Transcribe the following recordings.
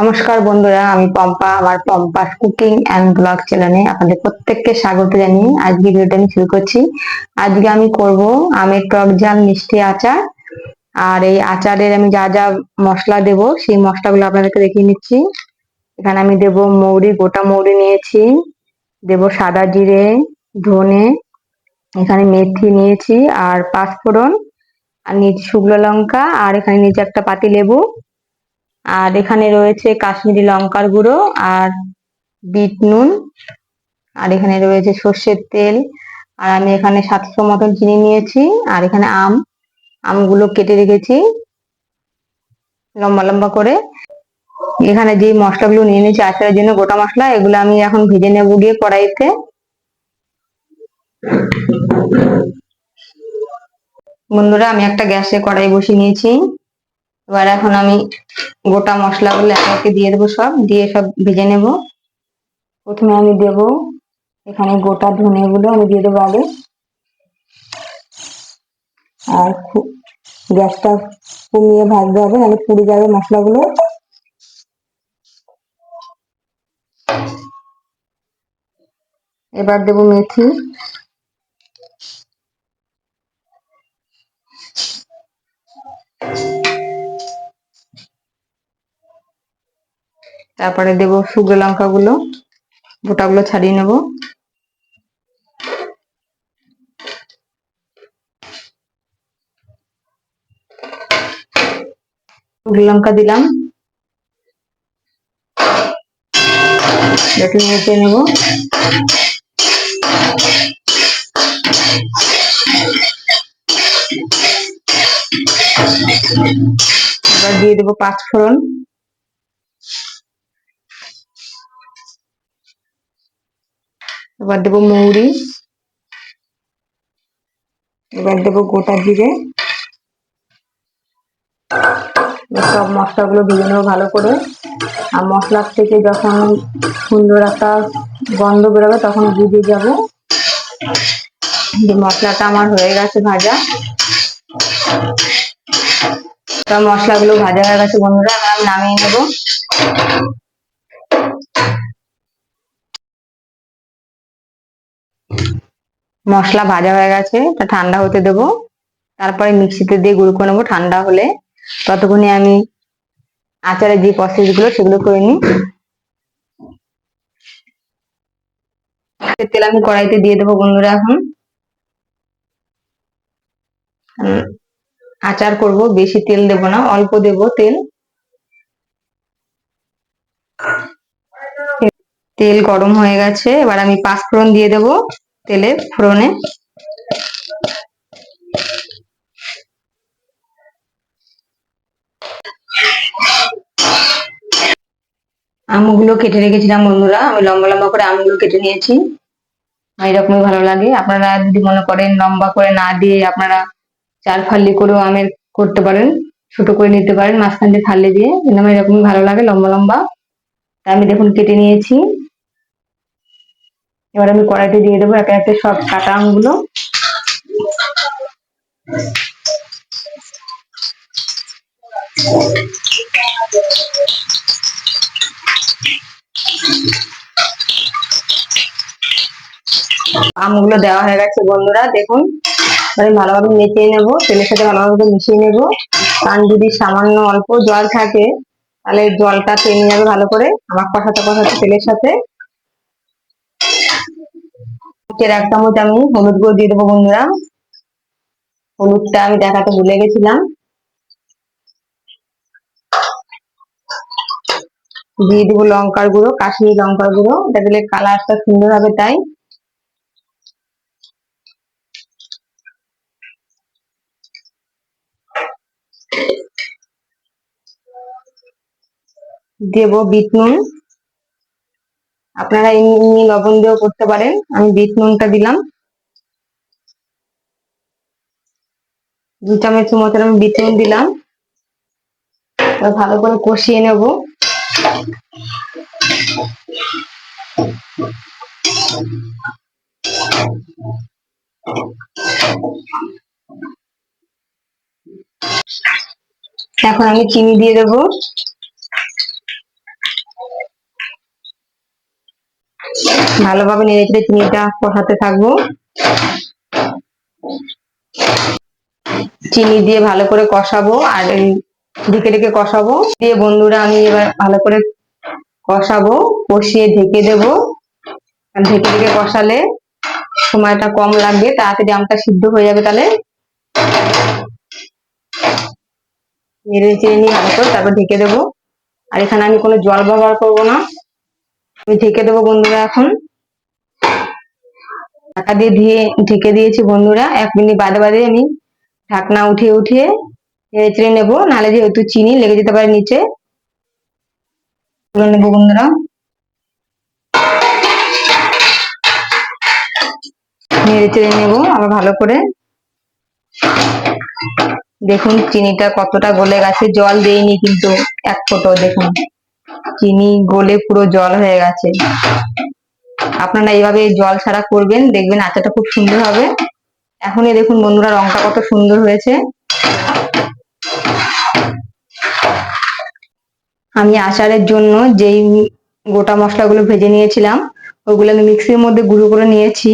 নমস্কার বন্ধুরা, আমি পম্পা, আমার পম্পা কুকিং অ্যান্ড ব্লগ চ্যানেলে আপনাদের প্রত্যেককে স্বাগত জানিয়ে আজকে ভিডিওটা আমি শুরু করছি। আজকে আমি করব আমের টক ঝাল মিষ্টি আচার। আর এই আচারের আমি যা যা মশলা দেব, সেই মশলাগুলো আপনাদেরকে দেখিয়ে নিচ্ছি। এখানে আমি দেব মৌরি, গোটা মৌরি নিয়েছি। দেব সাদা জিরে, ধনে, এখানে মেথি নিয়েছি আর পাঁচফোড়ন। আর নিয়েছি শুকনো লঙ্কা, আর এখানে নিচে একটা পাতি লেবু। আর এখানে রয়েছে কাশ্মীরি লঙ্কার গুঁড়ো আর বিট নুন। আর এখানে রয়েছে সর্ষের তেল। আর আমি এখানে সাতশো মতন চিনি নিয়েছি। আর এখানে আম। আমগুলো কেটে রেখেছি লম্বা লম্বা করে। এখানে যে মশলাগুলো নিয়ে নিয়েছি আচারের জন্য গোটা মশলা, এগুলো আমি এখন ভেজে নেব গিয়ে কড়াইতে। বন্ধুরা, আমি একটা গ্যাসে কড়াই বসিয়ে নিয়েছি। এবার এখন আমি গোটা মশলাগুলো একে একে দিয়ে দেবো সব, দিয়ে সব ভেজে নেব। প্রথমে আমি দেব এখানে গোটা ধনেগুলো আমি দিয়ে দেবো আগে। আর খুব গ্যাসটা কমিয়ে ভাজতে হবে, নাহলে পুড়ে যাবে মশলাগুলো। এবার দেব মেথি। তারপরে দেব শুকনো লঙ্কা গুলো গোটাগুলো ছাড়িয়ে নেব। শুকনো লঙ্কা দিলাম। একটু নেড়ে নেব। এবার দিয়ে দেবো পাঁচ এবার দেবো মৌরি। এবার দেবো গোটা জিরে। সব মশলাগুলো ভেজে নেব ভালো করে। আর মশলার থেকে যখন সুন্দর একটা গন্ধ বেরোবে তখন বুঝে যাব। যে মশলাটা আমার হয়ে গেছে ভাজা। মশলাগুলো ভাজা হয়ে গেছে বন্ধুরা আমি নামিয়ে নেব। মশলা ভাজা হয়ে গেছে তা ঠান্ডা হতে দেবো। তারপরে মিক্সিতে দিয়ে গুঁড়ো করে নেব ঠান্ডা হলে। ততক্ষণে আমি আচারের যে প্রসেসগুলো সেগুলো করে নিই। তেল আমি কড়াইতে দিয়ে দেবো বন্ধুরা এখন। আচার করব, বেশি তেল দেব না, অল্প দেব তেল। তেল গরম হয়ে গেছে, এবার আমি পাঁচ পাঁচফোড়ন দিয়ে দেবো। তেলে ফোড়নে। আমগুলো কেটে রেখেছিলাম বন্ধুরা। আমি লম্বা লম্বা করে আমগুলো কেটে নিয়েছি। এরকমই ভালো লাগে। আপনারা যদি মনে করেন লম্বা করে না দিয়ে আপনারা চার ফাল্লি করেও আমের করতে পারেন, ছোট করে নিতে পারেন, মাঝখান দিয়ে ফাল্লি দিয়ে। কিন্তু আমার এরকমই ভালো লাগে লম্বা লম্বা। তা আমি দেখুন কেটে নিয়েছি। এবার আমি কড়াইতে দিয়ে দেবো একে একে সব কাটা আমগুলো আমগুলো দেওয়া হয়ে গেছে বন্ধুরা, দেখুন। আমি ভালোভাবে মেচিয়ে নেব, তেলের সাথে ভালোভাবে মিশিয়ে নেব। কারণ যদি সামান্য অল্প জল থাকে, তাহলে জলটা টেনে যাবে ভালো করে আমার কষাতে কষাতে তেলের সাথে। এক চামচ আমি হলুদ গুঁড়ো দিয়ে দেবো বন্ধুরা। হলুদটা আমি দেখাতে ভুলে গেছিলাম। দিয়ে দেবো লঙ্কার গুঁড়ো, কাশ্মীরি লঙ্কার গুঁড়ো। এটা দিলে কালারটা সুন্দর হবে তাই। দেব বিট নুন। আপনারা এমনি লবণ দিয়েও করতে পারেন। আমি বিট নুনটা দিলাম। দু চামচ মতন আমি বিট নুন দিলাম। ভালো করে কষিয়ে নেব। এখন আমি চিনি দিয়ে দেবো। ভালোভাবে নেড়ে চেড়ে চিনিটা কষাতে থাকব। চিনি দিয়ে ভালো করে কষাবো আর ঢেকে ঢেকে কষাবো। দিয়ে বন্ধুরা আমি এবার ভালো করে কষাবো, কষিয়ে ঢেকে দেবো। ঢেকে ঢেকে কষালে সময়টা কম লাগবে, তাড়াতাড়ি আমটা সিদ্ধ হয়ে যাবে তাহলে। নেড়ে চেড়ে নিয়ে ভালো করে তারপর ঢেকে দেবো। আর এখানে আমি কোনো জল ব্যবহার করব না। আমি ঢেকে দেবো বন্ধুরা এখন। ঢাকা দিয়ে দিয়ে ঢেকে দিয়েছি বন্ধুরা। এক মিনিট বাদে বাদে আমি ঢাকনা উঠিয়ে উঠিয়ে নেড়ে চেড়ে নেব। নাহলে যেহেতু চিনি লেগে যেতে পারে নিচে। তুলে নেব বন্ধুরা। নেড়ে চেড়ে নেব আবার ভালো করে। দেখুন চিনিটা কতটা গলে গেছে। জল দেইনি কিন্তু এক ফোটো দেখুন। চিনি গলে পুরো জল হয়ে গেছে। আপনারা এইভাবে জল ছাড়া করবেন, দেখবেন আচারটা খুব সুন্দর হবে। এখনই দেখুন বন্ধুরা, রংটা কত সুন্দর হয়েছে। আমি আচারের জন্য যেই গোটা মশলাগুলো ভেজে নিয়েছিলাম, ওগুলো আমি মিক্সির মধ্যে গুঁড়ো করে নিয়েছি।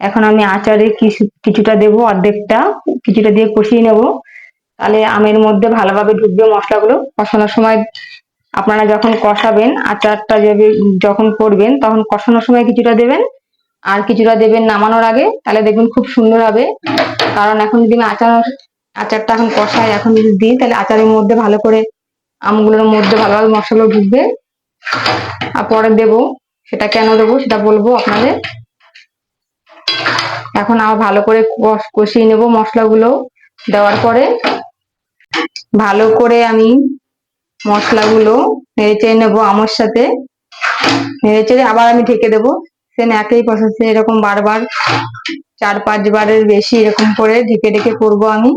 এখন আমি আচারে কিছু, কিছুটা দেবো, অর্ধেকটা, কিছুটা দিয়ে কষিয়ে নেব। তাহলে আমের মধ্যে ভালোভাবে ঢুকবে মশলাগুলো, কষানোর সময় আপনারা যখন কষাবেন, আচারটা যখন করবেন, তখন কষানোর সময় কিছুটা দেবেন। আর কিছুটা দেবেন নামানোর আগে, তাহলে দেখবেন খুব সুন্দর হবে। কারণ এখন যদি আচার, আচারটা এখন কষাই, এখন যদি দিই, তাহলে আচারের মধ্যে ভালো করে আমগুলোর মধ্যে ভালোভাবে মশলা ঢুকবে। আর পরে দেবো, সেটা কেন দেবো, সেটা বলব আপনাদের। এখন আবার ভালো করে কষ- কষিয়ে নেব মশলাগুলো দেওয়ার পরে। ভালো করে আমি মশলাগুলো নেড়ে চেড়ে নেব আমার সাথে। নেড়ে চেড়ে আবার আমি ঢেকে দেবো। সেম একই প্রসেসে এরকম বারবার, চার পাঁচ বারের বেশি এরকম করে ঢেকে ঢেকে করব আমি।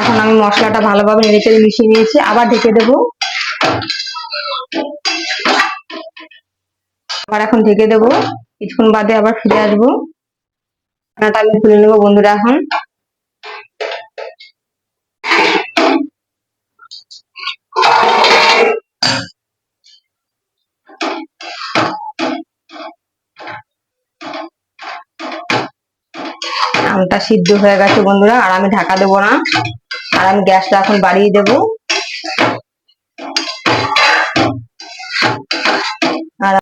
এখন আমি মশলাটা ভালোভাবে নেড়ে চেড়ে মিশিয়ে নিয়েছি, আবার ঢেকে দেবো। আবার এখন ঢেকে দেবো। কিছুক্ষণ বাদে আবার ফিরে আসব। আমি খুলে নেব বন্ধুরা এখন। আমটা সিদ্ধ হয়ে গেছে বন্ধুরা, আর আমি ঢাকা দেবো না। আর আমি গ্যাসটা এখন বাড়িয়ে দেবো। আর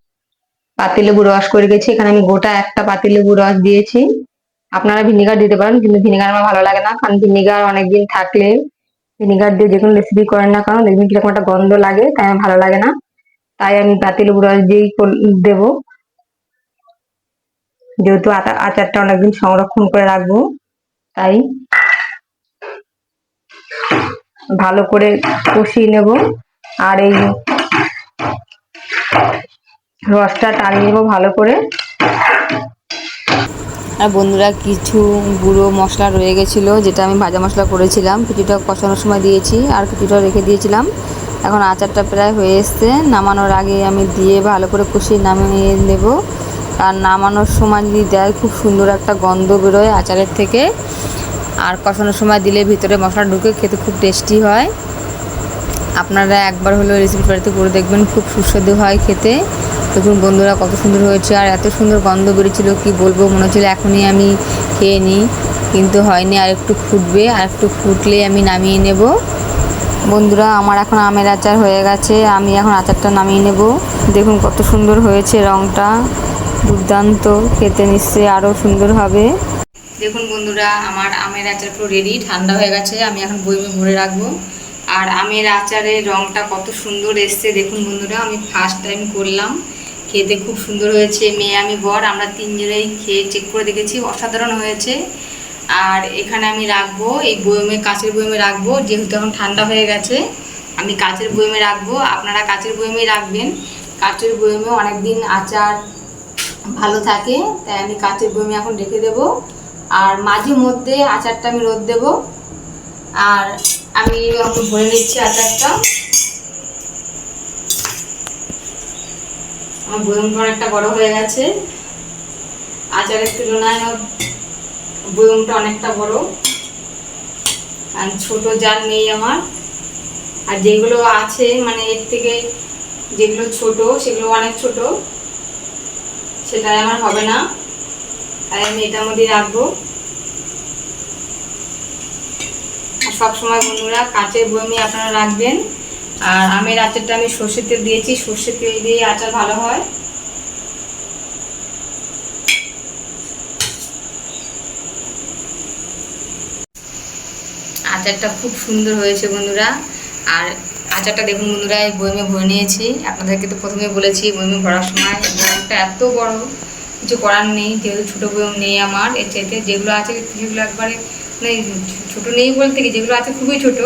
পাতিলেবু রস করে গেছি, এখানে আমি গোটা একটা পাতিলেবু রস দিয়েছি। আপনারা ভিনিগার দিতে পারেন, কিন্তু ভিনিগার আমার ভালো লাগে না, কারণ ভিনিগার অনেকদিন থাকলে ভিনিগার দিয়ে যে কোনো রেসিপি করেন না কারণ দেখবেন কীরকম একটা গন্ধ লাগে, তাই আমার ভালো লাগে না। তাই আমি পাতিলেবু রস দিয়েই দেবো। যেহেতু আচারটা অনেকদিন সংরক্ষণ করে রাখব, তাই ভালো করে কষিয়ে নেব। আর এই রসটা টানিয়ে নেব ভালো করে। আর বন্ধুরা, কিছু গুঁড়ো মশলা রয়ে গেছিল, যেটা আমি ভাজা মশলা করেছিলাম। কিছুটা কষানোর সময় দিয়েছি আর কিছুটা রেখে দিয়েছিলাম। এখন আচারটা প্রায় হয়ে এসছে। নামানোর আগে আমি দিয়ে ভালো করে কষিয়ে নামিয়ে নেব। আর নামানোর সময় যদি দেয়, খুব সুন্দর একটা গন্ধ বেরোয় আচারের থেকে। আর কষানোর সময় দিলে ভিতরে মশলা ঢুকে খেতে খুব টেস্টি হয়। আপনারা একবার হলেও রেসিপি বাড়িতে করে দেখবেন, খুব সুস্বাদু হয় খেতে। দেখুন বন্ধুরা কত সুন্দর হয়েছে, আর এত সুন্দর গন্ধ বেরিয়েছিল কি বলব, মনে হচ্ছিল এখনই আমি খেয়ে নিই। কিন্তু হয়নি, আর একটু ফুটবে, আর একটু ফুটলে আমি নামিয়ে নেব। বন্ধুরা, আমার এখন আমের আচার হয়ে গেছে, আমি এখন আচারটা নামিয়ে নেব। দেখুন কত সুন্দর হয়েছে রঙটা দুর্দান্ত, খেতে নিশ্চয়ই আরও সুন্দর হবে। দেখুন বন্ধুরা, আমার আমের আচার পুরো রেডি ঠান্ডা হয়ে গেছে, আমি এখন বইমে ভরে রাখব। আর আমের আচারের রঙটা কত সুন্দর এসছে, দেখুন বন্ধুরা, আমি ফার্স্ট টাইম করলাম। খেতে খুব সুন্দর হয়েছে, মেয়ে আমি বর, আমরা তিনজনেই খেয়ে চেক করে দেখেছি, অসাধারণ হয়েছে। আর এখানে আমি রাখব, এই বয়মে কাঁচের বয়মে রাখব, যেহেতু এখন ঠান্ডা হয়ে গেছে, আমি কাঁচের বয়মে রাখব। আপনারা কাঁচের বয়মেই রাখবেন, কাঁচের বয়মে অনেক দিন আচার ভালো থাকে, তাই আমি কাঁচের বয়মে এখন রেখে দেব। আর মাঝে মধ্যে আচারটা আমি রোদ দেব। আর আমি এখন ভরে নিচ্ছি আচারটা। আমার বয়মটা অনেকটা বড় হয়ে গেছে। আচারের তুলনায় বয়মটা অনেকটা বড়। আর ছোট জার নেই আমার। আর যেগুলো আছে মানে এর থেকে যেগুলো ছোট, সেগুলো অনেক ছোট। সেটাই আমার হবে না। তাই আমি এটার মধ্যে রাখব। সবসময় বন্ধুরা, কাঁচের বমি আপনারা রাখবেন। আর আমের আচারটা আমি সর্ষের তেল দিয়েছি। সর্ষের তেল দিয়ে আচার ভালো হয়। আচারটা খুব সুন্দর হয়েছে বন্ধুরা। আর আচারটা দেখুন বন্ধুরা, এই বইমে ভরে নিয়েছি। আপনাদেরকে তো প্রথমে বলেছি বইমে ভরার সময় বইমটা এত বড়, কিছু করার নেই, যেহেতু ছোটো বইম নেই আমার। এর চাইতে যেগুলো আছে সেগুলো একবারে মানে ছোটো নেই বলতে কি, যেগুলো আছে খুবই ছোট,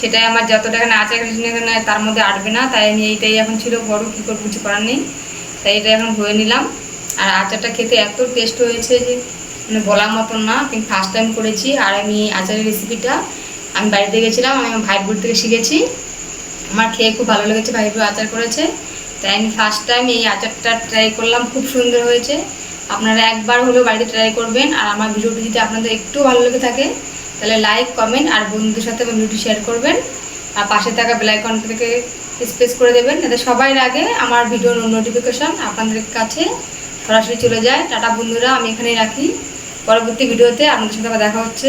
সেটাই আমার যত টাকা না আচার কিনে না তার মধ্যে আটবে না। তাই আমি এইটাই এখন ছিল বড়, কী করব কিছু করার নেই। তাই এটা এখন ভরে নিলাম। আর আচারটা খেতে এত টেস্ট হয়েছে যে মানে বলার মতন না। আমি ফার্স্ট টাইম করেছি, আর আমি আচারের রেসিপিটা আমি বাড়িতে গেছিলাম, আমি আমার ভাইবোর থেকে শিখেছি। আমার খেয়ে খুব ভালো লেগেছে ভাইবো আচার করেছে। তাই আমি ফার্স্ট টাইম এই আচারটা ট্রাই করলাম, খুব সুন্দর হয়েছে। আপনারা একবার হলেও বাড়িতে ট্রাই করবেন, আর আমার ভিডিওটি যদি আপনাদের একটু ভালো লেগে থাকে, তাহলে লাইক কমেন্ট আর বন্ধুদের সাথে ভিডিওটি শেয়ার করবেন। আর পাশে থাকা বেলাইকন থেকে স্পেস করে দেবেন, যাতে সবাই আগে আমার ভিডিওর নোটিফিকেশন আপনাদের কাছে সরাসরি চলে যায়। টাটা বন্ধুরা, আমি এখানেই রাখি। পরবর্তী ভিডিওতে আপনাদের সাথে দেখা হচ্ছে।